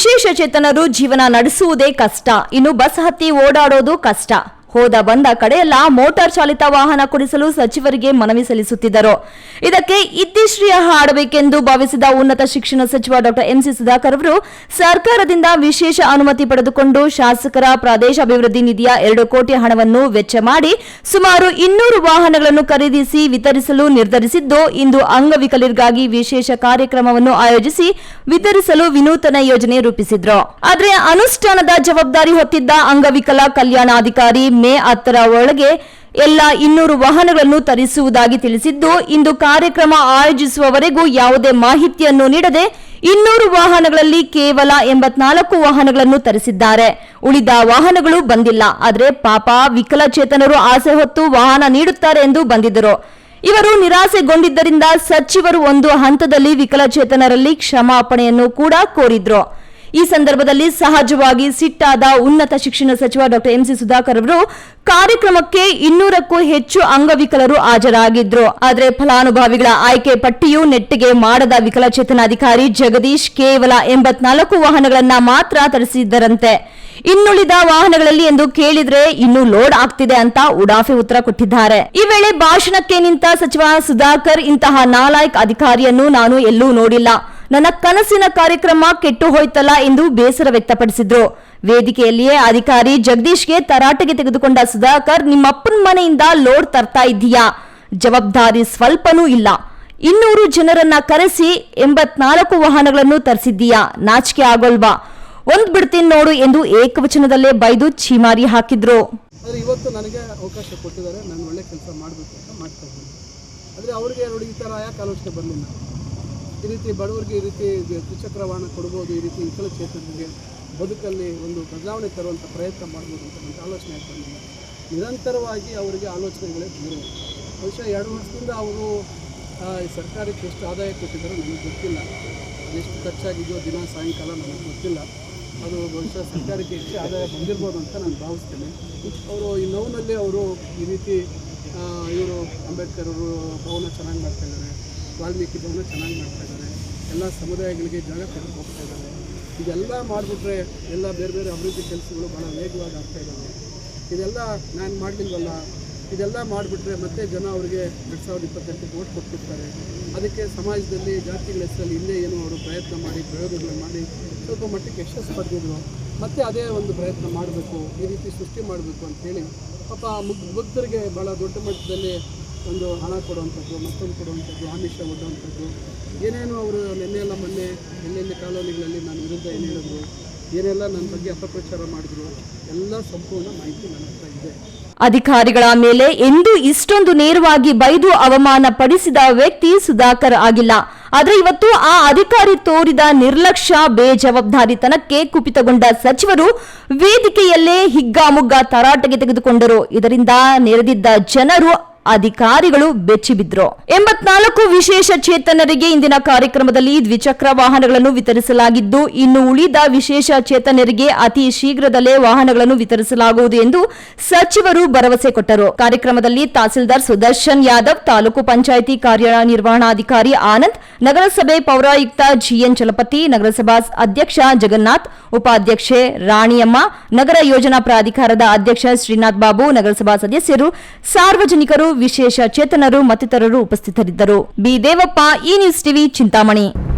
ವಿಶೇಷ ಚೇತನರು ಜೀವನ ನಡೆಸುವುದೇ ಕಷ್ಟ. ಇನ್ನು ಬಸ್ ಹತ್ತಿ ಓಡಾಡೋದು ಕಷ್ಟ. ಹೋದ ಬಂದ ಕಡೆಯೆಲ್ಲ ಮೋಟಾರ್ ಚಾಲಿತ ವಾಹನ ಕೊಡಿಸಲು ಸಚಿವರಿಗೆ ಮನವಿ ಸಲ್ಲಿಸುತ್ತಿದ್ದರು. ಇದಕ್ಕೆ ಇತ್ತಿಶ್ರೀಯ ಹಾಡಬೇಕೆಂದು ಭಾವಿಸಿದ ಉನ್ನತ ಶಿಕ್ಷಣ ಸಚಿವ ಡಾಕ್ಟರ್ ಎಂಸಿ ಸುಧಾಕರ್ ಅವರು ಸರ್ಕಾರದಿಂದ ವಿಶೇಷ ಅನುಮತಿ ಪಡೆದುಕೊಂಡು ಶಾಸಕರ ಪ್ರದೇಶ ಅಭಿವೃದ್ಧಿ ನಿಧಿಯ ಎರಡು ಕೋಟಿ ಹಣವನ್ನು ವೆಚ್ಚ ಮಾಡಿ ಸುಮಾರು ಇನ್ನೂರು ವಾಹನಗಳನ್ನು ಖರೀದಿಸಿ ವಿತರಿಸಲು ನಿರ್ಧರಿಸಿದ್ದು, ಇಂದು ಅಂಗವಿಕಲರಿಗಾಗಿ ವಿಶೇಷ ಕಾರ್ಯಕ್ರಮವನ್ನು ಆಯೋಜಿಸಿ ವಿತರಿಸಲು ವಿನೂತನ ಯೋಜನೆ ರೂಪಿಸಿದ್ರು. ಆದರೆ ಅನುಷ್ಠಾನದ ಜವಾಬ್ದಾರಿ ಹೊತ್ತಿದ್ದ ಅಂಗವಿಕಲ ಕಲ್ಯಾಣಾಧಿಕಾರಿ ಮೇ ಹತ್ತರ ಒಳಗೆ ಎಲ್ಲ ಇನ್ನೂರು ವಾಹನಗಳನ್ನು ತರಿಸುವುದಾಗಿ ತಿಳಿಸಿದ್ದು, ಇಂದು ಕಾರ್ಯಕ್ರಮ ಆಯೋಜಿಸುವವರೆಗೂ ಯಾವುದೇ ಮಾಹಿತಿಯನ್ನು ನೀಡದೆ ಇನ್ನೂರು ವಾಹನಗಳಲ್ಲಿ ಕೇವಲ ಎಂಬತ್ನಾಲ್ಕು ವಾಹನಗಳನ್ನು ತರಿಸಿದ್ದಾರೆ. ಉಳಿದ ವಾಹನಗಳು ಬಂದಿಲ್ಲ. ಆದರೆ ಪಾಪ ವಿಕಲಚೇತನರು ಆಸೆ ಹೊತ್ತು ವಾಹನ ನೀಡುತ್ತಾರೆ ಎಂದು ಬಂದಿದ್ದರು. ಇವರು ನಿರಾಸೆಗೊಂಡಿದ್ದರಿಂದ ಸಚಿವರು ಒಂದು ಹಂತದಲ್ಲಿ ವಿಕಲಚೇತನರಲ್ಲಿ ಕ್ಷಮಾಪಣೆಯನ್ನು ಕೂಡ ಕೋರಿದ್ರು. ಈ ಸಂದರ್ಭದಲ್ಲಿ ಸಹಜವಾಗಿ ಸಿಟ್ಟಾದ ಉನ್ನತ ಶಿಕ್ಷಣ ಸಚಿವ ಡಾಕ್ಟರ್ ಎಂಸಿ ಸುಧಾಕರ್ ಅವರು, ಕಾರ್ಯಕ್ರಮಕ್ಕೆ ಇನ್ನೂರಕ್ಕೂ ಹೆಚ್ಚು ಅಂಗವಿಕಲರು ಹಾಜರಾಗಿದ್ರು. ಆದರೆ ಫಲಾನುಭವಿಗಳ ಆಯ್ಕೆ ಪಟ್ಟಿಯು ನೆಟ್ಟಿಗೆ ಮಾಡದ ವಿಕಲಚೇತನಾಧಿಕಾರಿ ಜಗದೀಶ್ ಕೇವಲ ಎಂಬತ್ನಾಲ್ಕು ವಾಹನಗಳನ್ನ ಮಾತ್ರ ತರಿಸಿದ್ದರಂತೆ. ಇನ್ನುಳಿದ ವಾಹನಗಳಲ್ಲಿ ಎಂದು ಕೇಳಿದ್ರೆ ಇನ್ನು ಲೋಡ್ ಆಗ್ತಿದೆ ಅಂತ ಉಡಾಫೆ ಉತ್ತರ ಕೊಟ್ಟಿದ್ದಾರೆ. ಈ ವೇಳೆ ಭಾಷಣಕ್ಕೆ ನಿಂತ ಸಚಿವ ಸುಧಾಕರ್, ಇಂತಹ ನಾಲಾಯಕ್ ಅಧಿಕಾರಿಯನ್ನು ನಾನು ಎಲ್ಲೂ ನೋಡಿಲ್ಲ. ನನ್ನ ಕನಸಿನ ಕಾರ್ಯಕ್ರಮ ಕೆಟ್ಟು ಹೋಯ್ತಲ್ಲ ಎಂದು ಬೇಸರ ವ್ಯಕ್ತಪಡಿಸಿದ್ರು. ವೇದಿಕೆಯಲ್ಲಿಯೇ ಅಧಿಕಾರಿ ಜಗದೀಶ್ಗೆ ತರಾಟೆಗೆ ತೆಗೆದುಕೊಂಡ ಸುಧಾಕರ್, ನಿಮ್ಮಪ್ಪನ ಮನೆಯಿಂದ ಲೋಡ್ ತರ್ತಾ ಇದ್ದೀಯಾ? ಜವಾಬ್ದಾರಿ ಸ್ವಲ್ಪನೂ ಇಲ್ಲ. ಇನ್ನೂರು ಜನರನ್ನ ಕರೆಸಿ ಎಂಬತ್ನಾಲ್ಕು ವಾಹನಗಳನ್ನು ತರಿಸಿದ್ದೀಯಾ? ನಾಚಿಕೆ ಆಗೋಲ್ವಾ? ಒಂದ್ ಬಿಡ್ತೀನಿ ನೋಡು ಎಂದು ಏಕವಚನದಲ್ಲೇ ಬೈದು ಛೀಮಾರಿ ಹಾಕಿದ್ರು. ಇವತ್ತು ನನಗೆ ಅವಕಾಶ ಕೊಟ್ಟಿದ್ದಾರೆ. ನಾನು ಒಳ್ಳೆ ಕೆಲಸ ಮಾಡಬೇಕು ಅಂತ ಮಾಡ್ತಾ ಇದ್ದೀನಿ. ಅವ್ರಿಗೆ ನೋಡಿ ಈ ಥರ ಯಾಕೆ ಆಲೋಚನೆ ಬರಲಿಲ್ಲ? ಈ ರೀತಿ ಬಡವರಿಗೆ ಈ ರೀತಿ ದ್ವಿಚಕ್ರ ವಾಹನ ಕೊಡ್ಬೋದು, ಈ ರೀತಿ ವಿಕಲಚೇತನರಿಗೆ ಬದುಕಲ್ಲಿ ಒಂದು ಬದಲಾವಣೆ ತರುವಂಥ ಪ್ರಯತ್ನ ಮಾಡ್ಬೋದು ಅಂತ ನನಗೆ ಆಲೋಚನೆ ಆಗ್ತಾ ಬರಲಿಲ್ಲ ನಿರಂತರವಾಗಿ ಅವರಿಗೆ ಆಲೋಚನೆಗಳೇ ಬಂದಿವೆ ಬಹುಶಃ ಎರಡು ವರ್ಷದಿಂದ ಅವರು ಸರ್ಕಾರಕ್ಕೆ ಎಷ್ಟು ಆದಾಯ ಕೊಟ್ಟಿದ್ದಾರೋ ನನಗೆ ಗೊತ್ತಿಲ್ಲ. ಎಷ್ಟು ಖರ್ಚಾಗಿದೆಯೋ ದಿನ, ಸಾಯಂಕಾಲ ನನಗೆ ಗೊತ್ತಿಲ್ಲ. ಅದು ಬಹುಶಃ ಸರ್ಕಾರಕ್ಕೆ ಹೆಚ್ಚು ಆದಾಯ ಬಂದಿರ್ಬೋದು ಅಂತ ನಾನು ಭಾವಿಸ್ತೇನೆ. ಅವರು ಈ ನೋವಿನಲ್ಲಿ ಅವರು ಈ ರೀತಿ ಇವರು ಅಂಬೇಡ್ಕರ್ ಅವರು ಭವನ ಚೆನ್ನಾಗಿ ಮಾಡ್ತಾ ಇದ್ದಾರೆ. ವಾಲ್ಮೀಕಿ ಭವನ ಚೆನ್ನಾಗಿ ಮಾಡ್ತಾ ಇದ್ದಾರೆ. ಎಲ್ಲ ಸಮುದಾಯಗಳಿಗೆ ಜಾಗ ತೆಗೆದು ಹೋಗ್ತಾ ಇದ್ದಾರೆ. ಇದೆಲ್ಲ ಮಾಡಿಬಿಟ್ರೆ ಎಲ್ಲ ಬೇರೆ ಬೇರೆ ಅಭಿವೃದ್ಧಿ ಕೆಲಸಗಳು ಭಾಳ ವೇಗವಾಗಿ ಆಗ್ತಾ ಇದ್ದಾವೆ. ಇದೆಲ್ಲ ನಾನು ಮಾಡಲಿಲ್ವಲ್ಲ? ಇದೆಲ್ಲ ಮಾಡಿಬಿಟ್ರೆ ಮತ್ತೆ ಜನ ಅವರಿಗೆ ಎರಡು ಸಾವಿರದ ಇಪ್ಪತ್ತೆಂಟಕ್ಕೆ ಓಟ್ ಕೊಟ್ಟಿರ್ತಾರೆ. ಅದಕ್ಕೆ ಸಮಾಜದಲ್ಲಿ ಜಾತಿಗಳ ಹೆಸರಲ್ಲಿ ಹಿಂದೆ ಏನು ಅವರು ಪ್ರಯತ್ನ ಮಾಡಿ ಪ್ರಯೋಗಗಳು ಮಾಡಿ ಸ್ವಲ್ಪ ಮಟ್ಟಕ್ಕೆ ಯಶಸ್ಸು ಪಡೆದಿದ್ರು. ಮತ್ತೆ ಅದೇ ಒಂದು ಪ್ರಯತ್ನ ಮಾಡಬೇಕು, ಈ ರೀತಿ ಸೃಷ್ಟಿ ಮಾಡಬೇಕು ಅಂತೇಳಿ ಪಾಪ ಮುಗ್ ಮುಗ್ಧರಿಗೆ ಭಾಳ ದೊಡ್ಡ ಮಟ್ಟದಲ್ಲಿ ಒಂದು ಹಣ ಕೊಡುವಂಥದ್ದು, ಮತ್ತೊಂದು ಕೊಡುವಂಥದ್ದು, ಆಮಿಷ ಒಡ್ಡುವಂಥದ್ದು. ಏನೇನು ಅವರು ನಿನ್ನೆಲ್ಲ ಮೊನ್ನೆ ಎಲ್ಲೆಲ್ಲಿ ಕಾಲೋನಿಗಳಲ್ಲಿ ನಾನು ವಿರುದ್ಧ ಏನು ಹೇಳಿದ್ರು, ಏನೆಲ್ಲ ನನ್ನ ಬಗ್ಗೆ ಅಪಪ್ರಚಾರ ಮಾಡಿದ್ರು, ಎಲ್ಲ ಸಂಪೂರ್ಣ ಮಾಹಿತಿ ನನ್ನ ಹತ್ರ ಇದೆ. ಅಧಿಕಾರಿಗಳ ಮೇಲೆ ಎಂದೂ ಇಷ್ಟೊಂದು ನೇರವಾಗಿ ಬೈದು ಅವಮಾನ ಪಡಿಸಿದ ವ್ಯಕ್ತಿ ಸುಧಾಕರ್ ಆಗಿಲ್ಲ. ಆದರೆ ಇವತ್ತು ಆ ಅಧಿಕಾರಿ ತೋರಿದ ನಿರ್ಲಕ್ಷ್ಯ, ಬೇಜವಾಬ್ದಾರಿತನಕ್ಕೆ ಕುಪಿತಗೊಂಡ ಸಚಿವರು ವೇದಿಕೆಯಲ್ಲೇ ಹಿಗ್ಗಾಮುಗ್ಗಾ ತರಾಟೆಗೆ ತೆಗೆದುಕೊಂಡರು. ಇದರಿಂದ ನೆರೆದಿದ್ದ ಜನರು ಅಧಿಕಾರಿಗಳು ಬೆಚ್ಚಿಬಿದ್ರು ಎಂಬತ್ನಾಲ್ಕು ವಿಶೇಷ ಚೇತನರಿಗೆ ಇಂದಿನ ಕಾರ್ಯಕ್ರಮದಲ್ಲಿ ದ್ವಿಚಕ್ರ ವಾಹನಗಳನ್ನು ವಿತರಿಸಲಾಗಿದ್ದು, ಇನ್ನು ಉಳಿದ ವಿಶೇಷ ಚೇತನರಿಗೆ ಅತಿ ಶೀಘ್ರದಲ್ಲೇ ವಾಹನಗಳನ್ನು ವಿತರಿಸಲಾಗುವುದು ಎಂದು ಸಚಿವರು ಭರವಸೆ ಕೊಟ್ಟರು. ಕಾರ್ಯಕ್ರಮದಲ್ಲಿ ತಹಸೀಲ್ದಾರ್ ಸುದರ್ಶನ್ ಯಾದವ್, ತಾಲೂಕು ಪಂಚಾಯಿತಿ ಕಾರ್ಯನಿರ್ವಹಣಾಧಿಕಾರಿ ಆನಂದ್, ನಗರಸಭೆ ಪೌರಾಯುಕ್ತ ಜಿಎನ್ ಚಲಪತಿ, ನಗರಸಭಾ ಅಧ್ಯಕ್ಷ ಜಗನ್ನಾಥ್, ಉಪಾಧ್ಯಕ್ಷೆ ರಾಣಿಯಮ್ಮ, ನಗರ ಯೋಜನಾ ಪ್ರಾಧಿಕಾರದ ಅಧ್ಯಕ್ಷ ಶ್ರೀನಾಥ್ ಬಾಬು, ನಗರಸಭಾ ಸದಸ್ಯರು, ಸಾರ್ವಜನಿಕರು ವಿಶೇಷ ಚೇತನರು ಮತ್ತಿತರರು ಉಪಸ್ಥಿತರಿದ್ದರು. ಬಿ ದೇವಪ್ಪ ಈ ನ್ಯೂಸ್ ಟಿವಿ ಚಿಂತಾಮಣಿ.